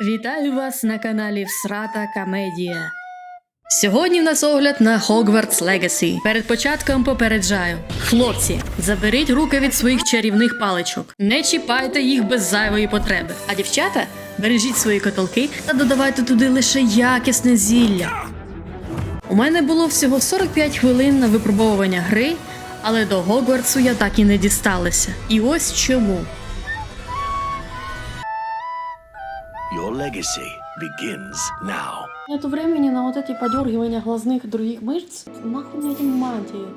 Вітаю вас на каналі Всрата Комедія. Сьогодні в нас огляд на Hogwarts Legacy. Перед початком попереджаю: хлопці, заберіть руки від своїх чарівних паличок, не чіпайте їх без зайвої потреби. А дівчата, бережіть свої котелки та додавайте туди лише якісне зілля. У мене було всього 45 хвилин на випробовування гри, але до Гогвартсу я так і не дісталася. І ось чому. legacy begins now. Нету времени на вот эти подергивания глазных и других мышц. Нахуй мне эти мантии.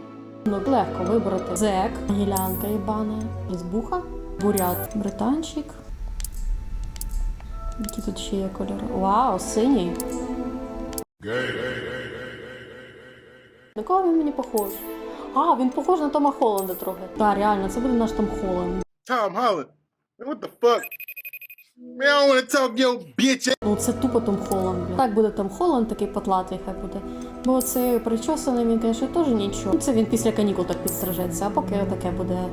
Ну, легко вибрати. Зек, гілянка єбана, лісбуха, бурят, британчик. Які тут ще є кольори? Вау, синій. На кого він мені похож? А, він похож на Тома Холланда трохи. Так, реально, це буде наш Том Холланд. Tom Holland. Man, what the fuck? Man, I don't talk your bitch Ну, це тупо Том Холланд. Бля. Так буде Том Холланд, такий потлатий хай буде. Бо це причосаний він, звісно, теж нічого. Ну, Це він після канікул так підстрижеться, а поки таке буде.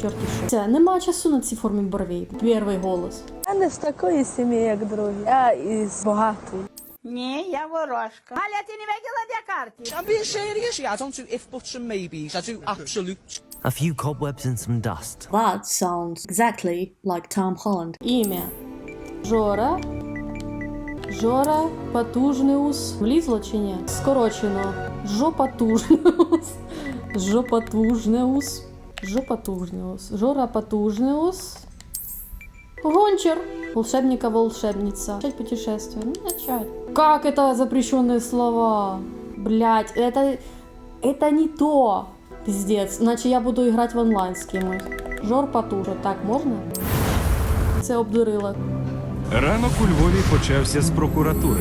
Чорті що. Це нема часу на ці формі бровей. Перший голос. Я не з такої сім'ї, як другі. Я із багатої. Ні, я ворожка. Галя, ти не виділа де карти? I'm being serious. Yeah, I don't do if buts and maybes. I do absolute. A few cobwebs and some dust. That sounds exactly like Tom Holland. Ім'я. Жора. Жора Патужнеус. Влізло чи ні? Скорочено. Жопатужнеус. Жопатужнеус. Жопатужнеус. Жора Патужнеус. Гончар. Волшебника волшебница. Начать путешествие. Ну, начать. Как это запрещенные слова? Блять, это... Это не то. Пиздец. Иначе я буду играть в онлайн с кимось. Жор Патужа. Так, можна? Це обдурила. Ранок у Львові почався з прокуратури.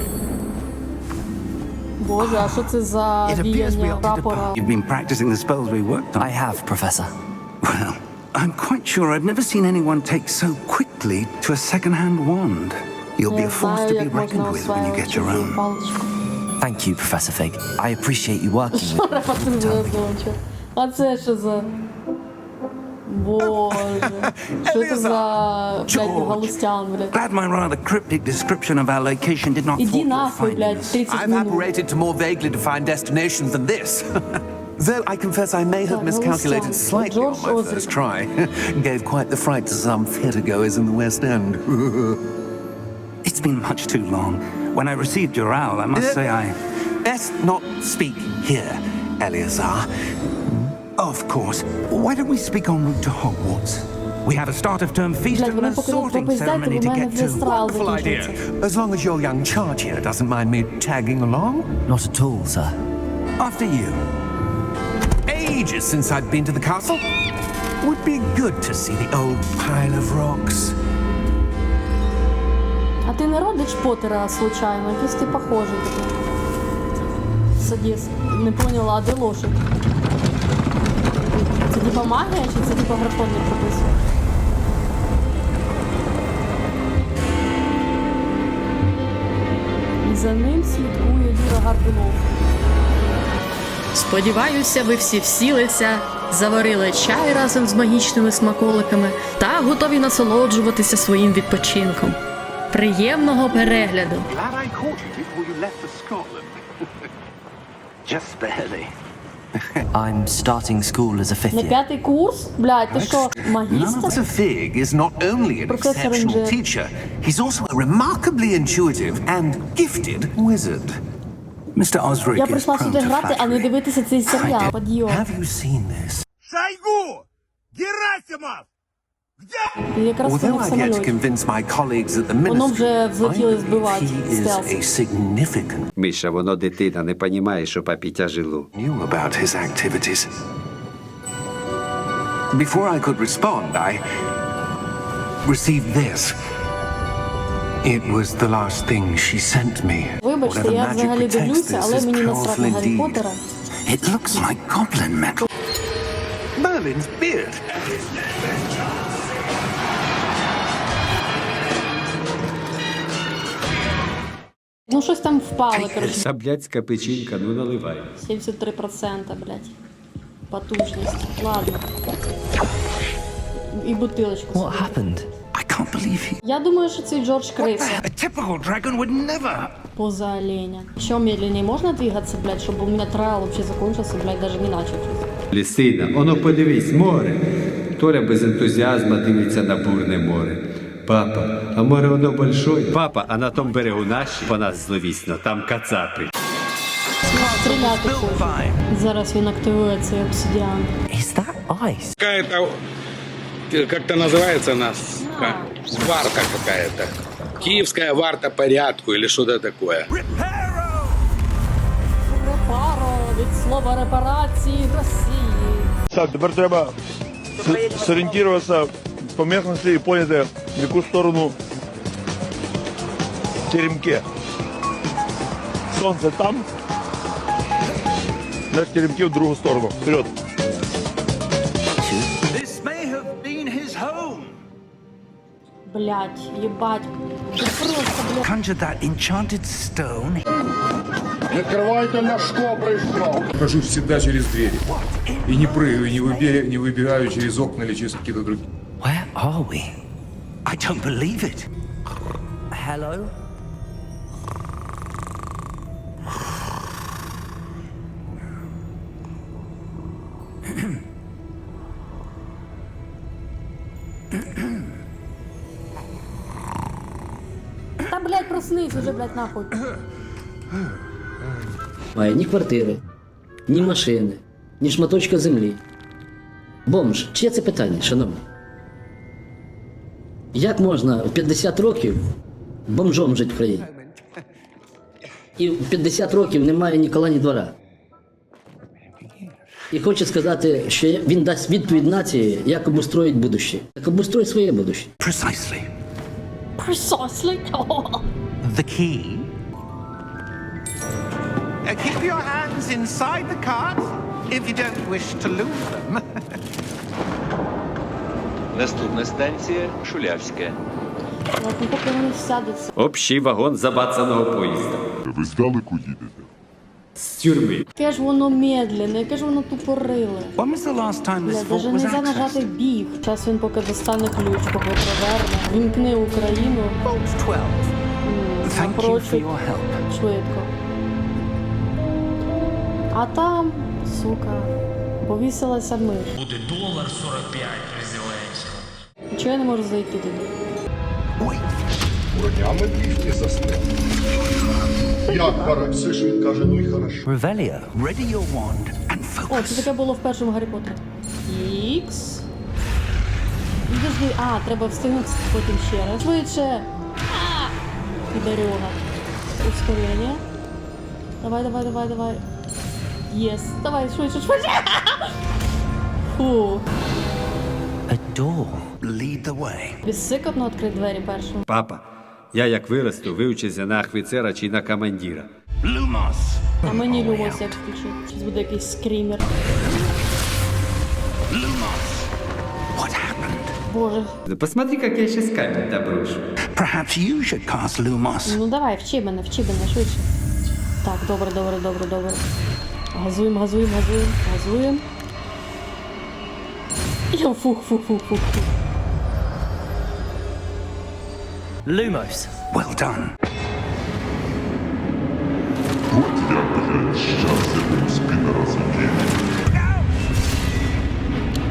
Боже, а що це за It appears we віяння opted прапора? You've been practicing the spells we worked on. I have, Professor. Well, I'm quite sure I've never seen anyone take so quickly to a second-hand wand. You'll be a force to be reckoned with when you get your own. Thank you, Professor Fig. I appreciate you working with me. Патужна донча. А це що за... Боже. Що це за, блядь, George. галустян, блядь? Glad my rather cryptic description of our location did not Іди thwart your нахуй, блядь, findings. 30 I've минут. operated to more vaguely defined destinations than this. Though I confess I may have Так, miscalculated Галустян. slightly on George my Osric. first try. Gave quite the fright to some theatregoers in the West End. It's been much too long. When I received your owl, I must say I... Best not speak here, Eleazar. Of course. Why don't we speak en route to Hogwarts? We have a start-of-term feast Блядь, and вони a поки sorting попиздять, ceremony у to мене get вже to. страл Wonderful idea. закінчується. As long as your young charge here doesn't mind me tagging along. Not at all, sir. After you. Ages since I'd been to the castle. Would be good to see the old pile of rocks. А ти не родич Поттера, случайно? Якийсь ти похожий такий. Садіс. Не поняла, а де лошадь? Типа магія чи це типа графон не прописує? І за ним слідкує Юра Гарбунов. Сподіваюся, ви всі всілися, заварили чай разом з магічними смаколиками та готові насолоджуватися своїм відпочинком. Приємного перегляду! Just barely. I'm starting school as a fifth На year. п'ятий курс? Блядь, ти що, магістр? Professor Fig is not only an Professor exceptional Inge. teacher, he's also a remarkably intuitive and gifted wizard. Mr. Osric Я is прийшла prone сюди to грати, а не flattery. дивитися цей серіал. Подйом. Have you seen this? Шойгу! Герасимов! Ти якраз коли Although в I've yet to самольоті. convince my colleagues at the Воно вже ministry, I взлетіли believe збивати he is стелс. a significant Миша, воно дитина, не понімає, що папі тяжело. knew about his activities. Before I could respond, I received this. It was the last thing she sent me. Вибачте, Whatever я magic взагалі protects дивлюся, this але is мені насрати на powerful Гаррі indeed. Поттера. It looks like goblin metal. Merlin's beard. Ну щось там впало, коротше. Сабляцька печінка, ну наливай. 73%, блядь. Потужність. Ладно. І бутилочку. What happened? I can't believe he. Я думаю, що цей Джордж Криса. A typical dragon would never. Поза оленя. Що, медленнее можно двигаться, блядь, чтобы у меня трайл вообще закончился, блядь, даже не начавшись? Лісина, оно подивись, море. Толя без ентузіазма дивиться на бурне море. Папа, а море воно большое. Папа, а на тому берегу наші, по нас зловісно, там кацапи. Стріляти. Зараз він активує цей обсидіан. Is that ice? Какая-то... Как-то называется нас? Как? Варта какая-то. Киевская варта порядку или что-то такое. Репаро від слова репарації в Росії. Так, тепер треба сорієнтуватися по місцевості і поняти, в яку сторону теремки. Сонце там, наш теремки в другу сторону. Вперед. This may have been his home. Блять, їбать. Ти просто, блядь. Conjured that enchanted stone. Відкривайте ляшко, прийшов. Хожу всегда через двери. И не прыгаю, не, выбе- не выбегаю через окна или через какие-то другие. Where are we? I don't believe it. Hello? Та, блядь, проснись уже, блядь, нахуй. Має ні квартири, ні машини, ні шматочка землі. Бомж, чиє це питання, шановний? Як можна в 50 років бомжом жити в країні? І в 50 років немає ні кола, ні двора. І хоче сказати, що він дасть відповідь нації, як обустроїть будуще. Так обустрой своє будуще. Precisely. Precisely. The key. Uh, keep your hands inside the cart if you don't wish to lose them. Наступна станція Шулявська. Ладно, поки вони сядуться. Общий вагон забацаного поїзда. Ви здалеку їдете? З тюрми. Яке ж воно медленне, яке ж воно тупориле. When was the last time this Бля, fort даже was нельзя нажати accessed? біг. Час він поки достане ключ, поки проверне. Вімкни Україну. Bolt 12. М, Thank you for напрочуд your help. швидко. А там, сука, повісилася миш. Буде долар 45 при Зеленському. Чого я не можу зайти туди? Бронями трішки застряг. Як все, що він каже, ну і хорошо. Revelia. Ready your wand and О, це таке було в першому Гаррі Поттері. Ікс. Підожди, а, треба встигнути потім ще раз. Швидше. Підарюга. Ускорення. Давай, давай, давай, давай. Єс. Давай, швидше, швидше. Фу. A door. Lead the way. Безсикотно відкрити двері першим. Папа, я як виросту, вивчуся на офіцера чи на командира. Lumos. А мені Lumos як включити. Щось буде якийсь скрімер. Lumos. What happened? Боже. Посмотри, как я сейчас камень доброшу. Perhaps you should cast Lumos. Ну давай, вчи мене, вчи мене швидше. Так, добре, добре, добре, добре. Газуємо, газуємо, газуємо, газуємо. Я фух, фух, фух, фух, фух. Lumos. Well done.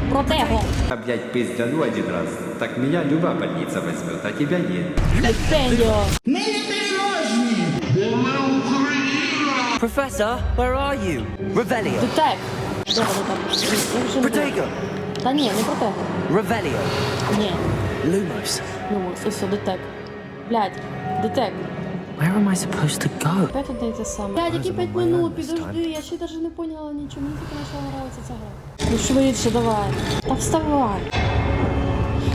Протего! А, блядь, пиздану один раз. Так меня люба больница возьмет, а тебя нет. Стипендіо! Professor, where are you? Revelio. Детек! Де вони там? Я вже не знаю. Protego. Та ні, не протего. Revelio. Ні. Lumos. Ну ось, ось, ось, детек. Блядь, детек. Where am I supposed to go? Опять одне й те саме. Блядь, які 5 минут, підожди, я ще навіть не поняла нічого, мені тільки почала нравитися ця гра. Ну швидше, давай. Та вставай.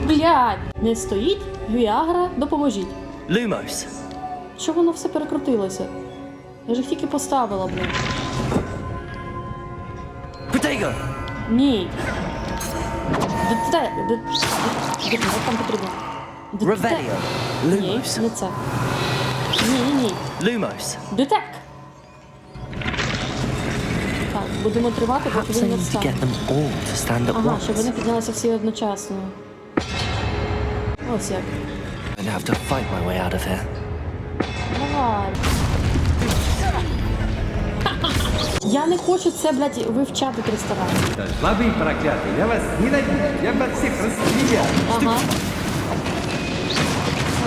Блядь, не стоїть? Віагра, допоможіть. Lumos. Що воно все перекрутилося? Я ж їх тільки поставила, блядь. Protego. Ні. Дете... Де... Де... Де... там потрібно? Revelio. Ні, Lumos. не це. Ні, ні, ні. Lumos. Детек! Так, будемо тривати, поки Perhaps I він не need to встане. get them all to stand at Ага, щоб вони піднялися всі одночасно. Ось як. gonna have to fight my way out of here. Давай. Я не хочу це, блядь, вивчати 300 разів. Та Слабий проклятий, я вас ненавижу, я вас всіх розстріляю. Ага.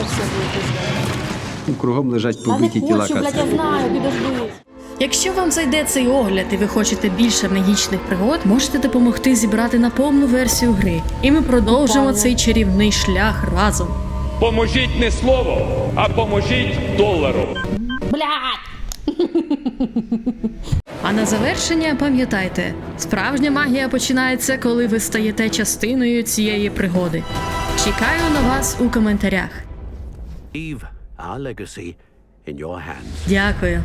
Все буде. Кругом лежать побиті тіла хочу, блядь, я знаю, підожди. Якщо вам зайде цей огляд і ви хочете більше магічних пригод, можете допомогти зібрати на повну версію гри. І ми продовжимо цей чарівний шлях разом. Поможіть не словом, а поможіть доларом. Блядь! А на завершення пам'ятайте, справжня магія починається, коли ви стаєте частиною цієї пригоди. Чекаю на вас у коментарях. Leave our legacy in your hands. Дякую.